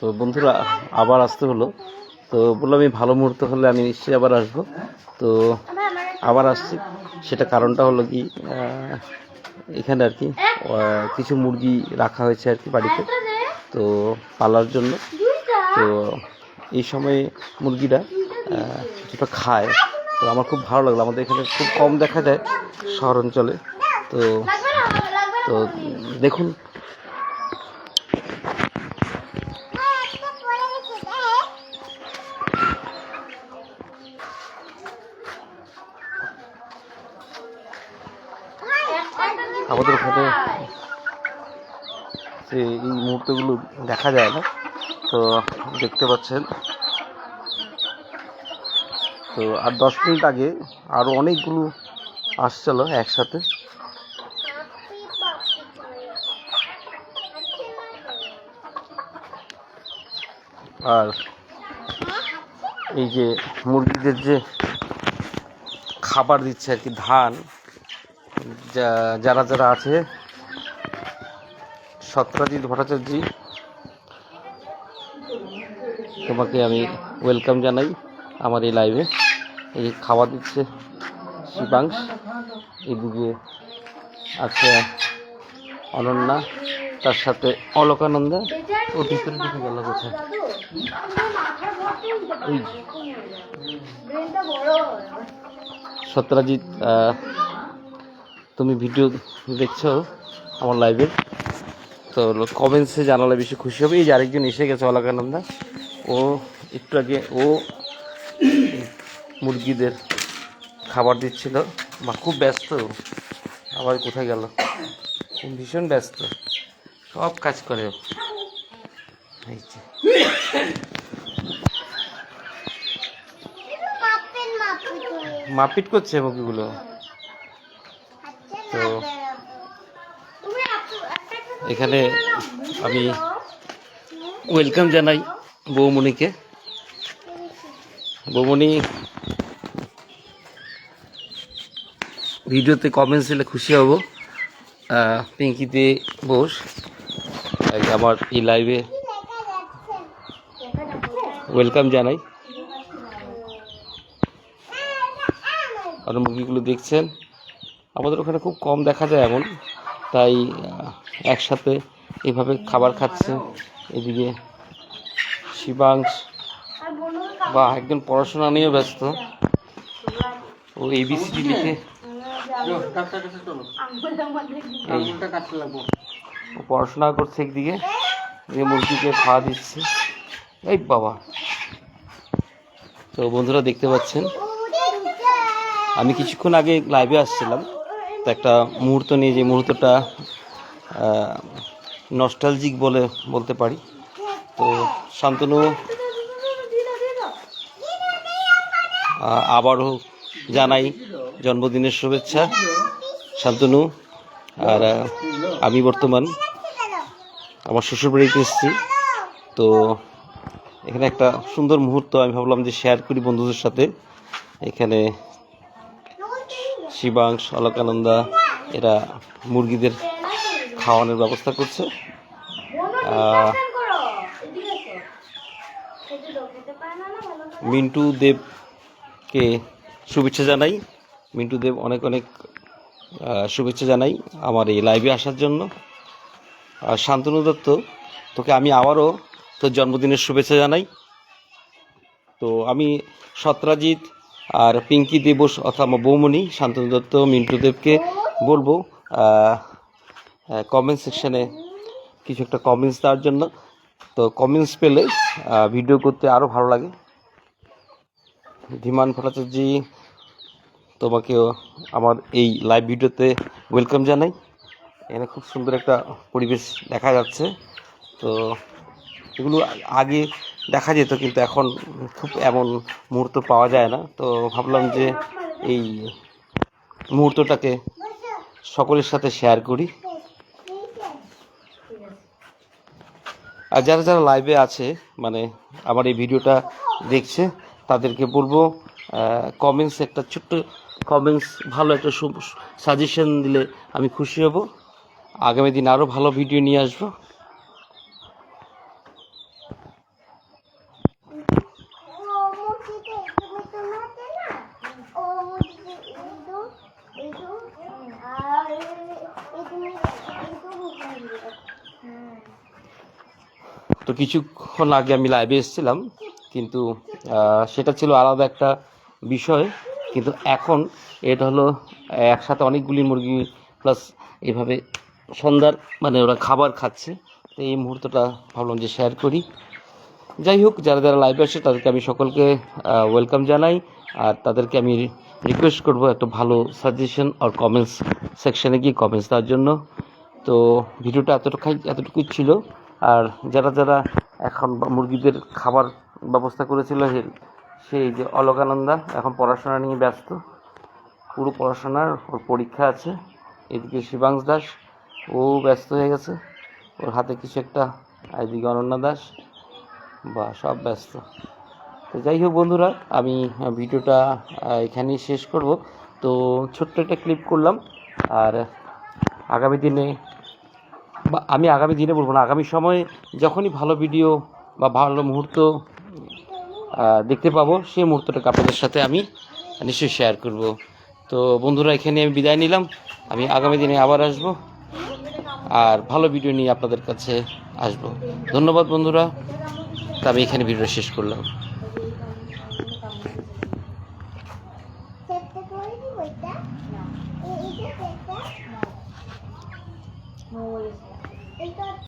তো বন্ধুরা, আবার আসতে হলো। তো বললাম আমি ভালো মুহূর্ত হলে আমি নিশ্চয়ই আবার আসব। তো আবার আসছি। সেটা কারণটা হলো কি এখানে আর কি কিছু মুরগি রাখা হয়েছে আর কি বাড়িতে। তো পালার জন্য। তো এই সময়ে মুরগিরা কিছুটা খায়। তো আমার খুব ভালো লাগল। আমাদের এখানে খুব কম দেখা যায় শহর অঞ্চলে। তো তো দেখুন আমাদের ওখানে যে এই মুহূর্তগুলো দেখা যায় না, তো দেখতে পাচ্ছেন। তো আর দশ মিনিট আগে আরও অনেকগুলো আসছিল একসাথে। আর এই যে মুরগিদের যে খাবার দিচ্ছে আর কি, ধান যারা যারা আছে সত্রাজিৎ ভট্টাচার্য তোমাকে আমি ওয়েলকাম জানাই আমার এই লাইভে এই যে খাবার দিচ্ছে শিবাংশ এদিকে আছে অনন্যা তার সাথে অলোকানন্দা। ও ভিতরে গেল কোথায়? আহ, তুমি ভিডিও দেখছ আমার লাইভে তো কমেন্টসে জানালে বেশি খুশি হবে। এই যে আরেকজন এসে গেছে অলাকানন্দা ও একটু আগে ও মুরগিদের খাবার দিচ্ছিল। বা খুব ব্যস্ত। আবার কোথায় গেল? ভীষণ ব্যস্ত। সব কাজ করে। এই যে। মারপিট করছে মুরগিগুলো তো এখানে আমি ওয়েলকাম জানাই বৌমণিকে। বৌমণি, ভিডিওতে কমেন্টস দিলে খুশি হব। পিঙ্কিতে বোস আমার এই লাইভে ওয়েলকাম জানাই। আর মুরগিগুলো দেখছেন। আমাদের ওখানে খুব কম দেখা যায় এমন। তাই একসাথে এভাবে খাবার খাচ্ছে। এদিকে শিবাংশ বা একজন পড়াশোনা নিয়েও ব্যস্ত। ও এবিসিডি লিখে। ও পড়াশোনা করছে একদিকে যে মুরগিকে খাওয়া দিচ্ছে। এই বাবা। তো বন্ধুরা দেখতে পাচ্ছেন আমি কিছুক্ষণ আগে লাইভে আসছিলাম। তো একটা মুহূর্ত নিয়ে যে মুহূর্তটা নস্টালজিক বলে বলতে পারি। তো শান্তনু আবারও জানাই জন্মদিনের শুভেচ্ছা। শান্তনু, আর আমি বর্তমান আমার শ্বশুরবাড়িতে এসেছি। তো এখানে একটা সুন্দর মুহূর্ত আমি ভাবলাম যে শেয়ার করি বন্ধুদের সাথে। এখানে শিবাংশ, অলকানন্দা, এরা মুরগিদের খাওয়ানোর ব্যবস্থা করছে। মিন্টু দেবকে শুভেচ্ছা জানাই। মিন্টু দেব, অনেক অনেক শুভেচ্ছা জানাই আমার এই লাইভে আসার জন্য। আর শান্তনু দত্ত, তোকে আমি আবারও তোর জন্মদিনের শুভেচ্ছা জানাই। তো আমি সত্রাজিৎ আর পিঙ্কি দেবস অর্থাৎ আমার বৌমণি, শান্তনু দত্ত, মিন্টু দেবকে বলব কমেন্ট সেকশানে কিছু একটা কমেন্টস দেওয়ার জন্য। তো কমেন্টস পেলে ভিডিও করতে আরও ভালো লাগে। ধীমান ভট্টাচার্য, তোমাকেও আমার এই লাইভ ভিডিওতে ওয়েলকাম জানাই। এখানে খুব সুন্দর একটা পরিবেশ দেখা যাচ্ছে। তো এগুলো আগে দেখা যেত, কিন্তু এখন খুব এমন মুহূর্ত পাওয়া যায় না। তো ভাবলাম যে এই মুহূর্তটাকে সকলের সাথে শেয়ার করি। আর যারা যারা লাইভে আছে মানে আমার এই ভিডিওটা দেখছে, তাদেরকে বলব কমেন্টস একটা ছোট্ট কমেন্টস ভালো একটা সাজেশন দিলে আমি খুশি হব। আগামী দিন আরও ভালো ভিডিও নিয়ে আসব। তো কিছুক্ষণ আগে আমি লাইভে এসেছিলাম, কিন্তু সেটা ছিল আলাদা একটা বিষয়, কিন্তু এখন এটা হলো একসাথে অনেকগুলি মুরগি প্লাস এভাবে সন্ধ্যার মানে ওরা খাবার খাচ্ছে, তো এই মুহূর্তটা ভাবলাম যে শেয়ার করি। যাই হোক, যারা যারা লাইভে আসে তাদেরকে আমি সকলকে ওয়েলকাম জানাই, আর তাদেরকে আমি রিকোয়েস্ট করব একটা ভালো সাজেশন আর কমেন্টস সেকশানে গিয়ে কমেন্টস দেওয়ার জন্য। তো ভিডিওটা এতটুকুই এতটুকুই ছিল। আর যারা যারা এখন মুরগিদের খাবার ব্যবস্থা করেছিল সেই যে অলোকানন্দা এখন পড়াশোনা নিয়ে ব্যস্ত। পুরো পড়াশোনার ওর পরীক্ষা আছে। এদিকে শিবাংশ দাস, ও ব্যস্ত হয়ে গেছে। ওর হাতে কিছু একটা, এদিকে অনন্যা দাস, বা সব ব্যস্ত। তো যাই হোক বন্ধুরা, আমি ভিডিওটা এখানেই শেষ করব। তো ছোট্ট একটা ক্লিপ করলাম। আর আগামী দিনে বা আমি আগামী দিনে বলব না, আগামী সময়ে যখনই ভালো ভিডিও বা ভালো মুহূর্ত দেখতে পাবো, সেই মুহূর্তটাকে আপনাদের সাথে আমি নিশ্চয়ই শেয়ার করব। তো বন্ধুরা, এখানে আমি বিদায় নিলাম। আমি আগামী দিনে আবার আসব আর ভালো ভিডিও নিয়ে আপনাদের কাছে আসব। ধন্যবাদ বন্ধুরা। তা আমি এখানে ভিডিও শেষ করলাম।